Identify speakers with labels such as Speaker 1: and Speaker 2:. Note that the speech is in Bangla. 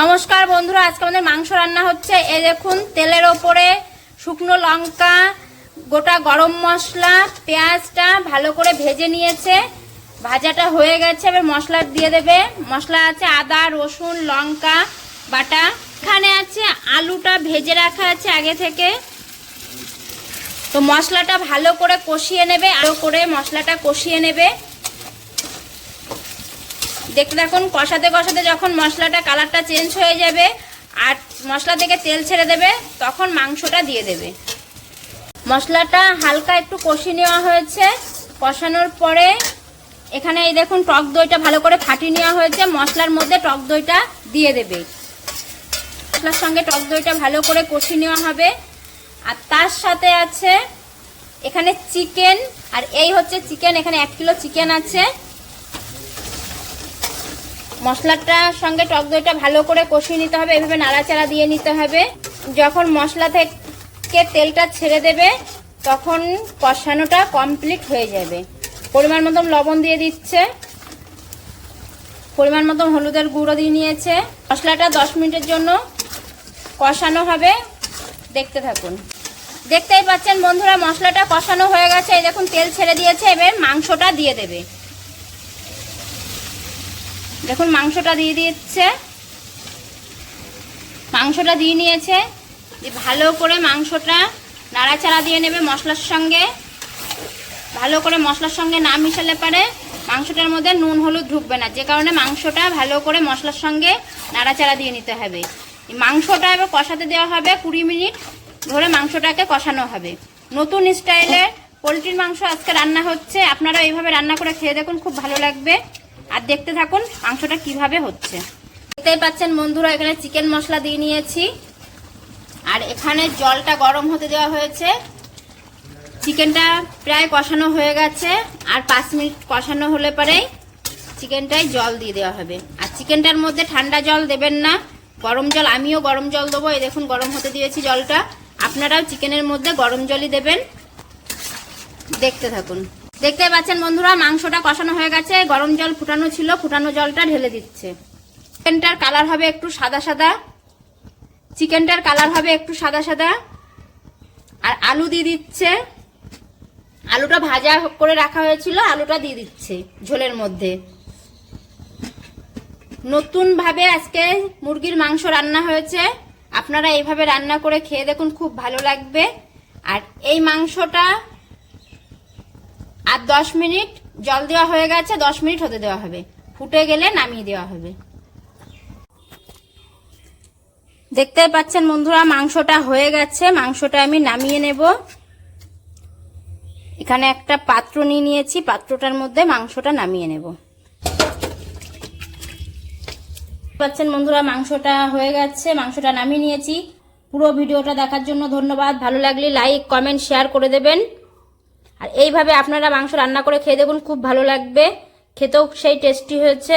Speaker 1: নমস্কার বন্ধুরা, আজকে আমাদের মাংস রান্না হচ্ছে। এই দেখুন, তেলের ওপরে শুকনো লঙ্কা, গোটা গরম মশলা, পেঁয়াজটা ভালো করে ভেজে নিয়েছে। ভাজাটা হয়ে গেছে, এবার মশলা দিয়ে দেবে। মশলা আছে আদা, রসুন, লঙ্কা, বাটা। এখানে আছে আলুটা ভেজে রাখা আছে আগে থেকে। তো মশলাটা ভালো করে কষিয়ে নেবে আরও করে মশলাটা কষিয়ে নেবে। দেখতে দেখুন কষাতে কষাতে যখন মশলাটা কালারটা চেঞ্জ হয়ে যাবে আর মশলা থেকে তেল ছেড়ে দেবে, তখন মাংসটা দিয়ে দেবে। মশলাটা হালকা একটু কষিয়ে নেওয়া হয়েছে। কষানোর পরে এখানে এই দেখুন, টক দইটা ভালো করে ফাটিয়ে নেওয়া হয়েছে। মশলার মধ্যে টক দইটা দিয়ে দেবে। মশলার সঙ্গে টক দইটা ভালো করে কষিয়ে নেওয়া হবে। আর তার সাথে আছে এখানে চিকেন, আর এই হচ্ছে চিকেন, এখানে এক কিলো চিকেন আছে। মশলাটার সঙ্গে টক দইটা ভালো করে কষিয়ে নিতে হবে, এভাবে নাড়াচাড়া দিয়ে নিতে হবে। যখন মশলা থেকে তেলটা ছেড়ে দেবে, তখন কষানোটা কমপ্লিট হয়ে যাবে। পরিমাণ মতন লবণ দিয়ে দিচ্ছে। পরিমাণ মতন হলুদের গুঁড়ো দিয়ে নিয়েছে। মশলাটা দশ মিনিটের জন্য কষানো হবে। দেখতে থাকুন। দেখতেই পাচ্ছেন বন্ধুরা, মশলাটা কষানো হয়ে গেছে। এই দেখুন, তেল ছেড়ে দিয়েছে। এবার মাংসটা দিয়ে দেবে। দেখুন, মাংসটা দিয়ে দিচ্ছে। মাংসটা দিয়ে নিয়েছে। ভালো করে মাংসটা নাড়াচাড়া দিয়ে নেবে মশলার সঙ্গে। ভালো করে মশলার সঙ্গে না মিশালে পারে মাংসটার মধ্যে নুন, হলুদ ঢুকবে না। যে কারণে মাংসটা ভালো করে মশলার সঙ্গে নাড়াচাড়া দিয়ে নিতে হবে। মাংসটা এবার কষাতে দেওয়া হবে কুড়ি মিনিট ধরে মাংসটাকে কষানো হবে। নতুন স্টাইলে পোলট্রির মাংস আজকে রান্না হচ্ছে। আপনারা এইভাবে রান্না করে খেয়ে দেখুন, খুব ভালো লাগবে। আর দেখতে থাকুন মাংসটা কীভাবে হচ্ছে। দেখতেই পাচ্ছেন বন্ধুরা, এখানে চিকেন মশলা দিয়ে নিয়েছি। আর এখানে জলটা গরম হতে দেওয়া হয়েছে। চিকেনটা প্রায় কষানো হয়ে গেছে। আর পাঁচ মিনিট কষানো হলে পরেই চিকেনটায় জল দিয়ে দেওয়া হবে। আর চিকেনটার মধ্যে ঠান্ডা জল দেবেন না। গরম জল, আমিও গরম জল দেবো। এই দেখুন, গরম হতে দিয়েছি জলটা। আপনারাও চিকেনের মধ্যে গরম জলই দেবেন। দেখতে থাকুন। দেখতে পাচ্ছেন বন্ধুরা, মাংসটা কষানো হয়ে গেছে, গরম জল ফুটানো ছিল, ফুটানো জলটা ঢেলে দিচ্ছে। চিকেনটার কালার হবে একটু সাদা সাদা। চিকেনটার কালার হবে একটু সাদা সাদা। আর আলু দিয়ে দিচ্ছে। আলুটা ভাজা করে রাখা হয়েছিল, আলুটা দিয়ে দিচ্ছে ঝোলের মধ্যে। নতুন ভাবে আজকে মুরগির মাংস রান্না হয়েছে। আপনারা এইভাবে রান্না করে খেয়ে দেখুন, খুব ভালো লাগবে। আর এই মাংসটা আর দশ মিনিট জল দেওয়া হয়ে গেছে, দশ মিনিট হতে দেওয়া হবে। ফুটে গেলে নামিয়ে দেওয়া হবে। দেখতে পাচ্ছেন বন্ধুরা, মাংসটা হয়ে গেছে। মাংসটা আমি নামিয়ে নেব। এখানে একটা পাত্র নিয়ে নিয়েছি, পাত্রটার মধ্যে মাংসটা নামিয়ে নেব। পাচ্ছেন বন্ধুরা, মাংসটা হয়ে গেছে, মাংসটা নামিয়ে নিয়েছি। পুরো ভিডিওটা দেখার জন্য ধন্যবাদ। ভালো লাগলে লাইক, কমেন্ট, শেয়ার করে দেবেন। আর এইভাবে আপনারা মাংস রান্না করে খেয়ে দেখুন, খুব ভালো লাগবে। খেতেও সেই টেস্টি হয়েছে।